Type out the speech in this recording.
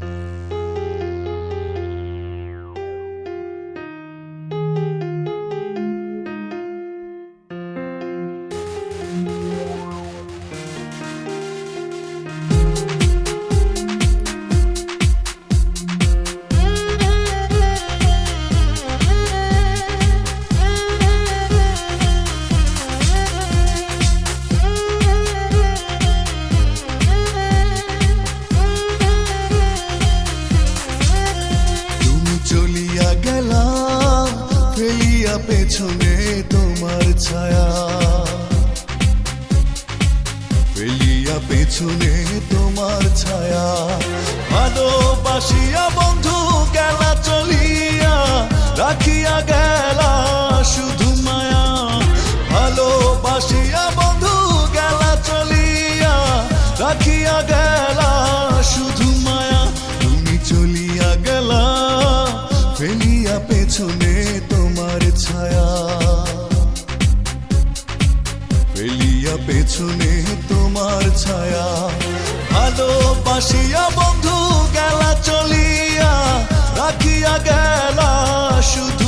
তুমি পেছনে তোমার ছায়া। ফেলিয়া পেছনে তোমার ছায়া। ভালোবাসিয়া বন্ধু গেলা চলিয়া রাখিয়া গেলা পেছনে তোমার ছায়া। ফেলিয়া পেছনে তোমার ছায়া। ভালোবাসিয়া বন্ধু গেলা চলিয়া রাখিয়া গেলা শুধু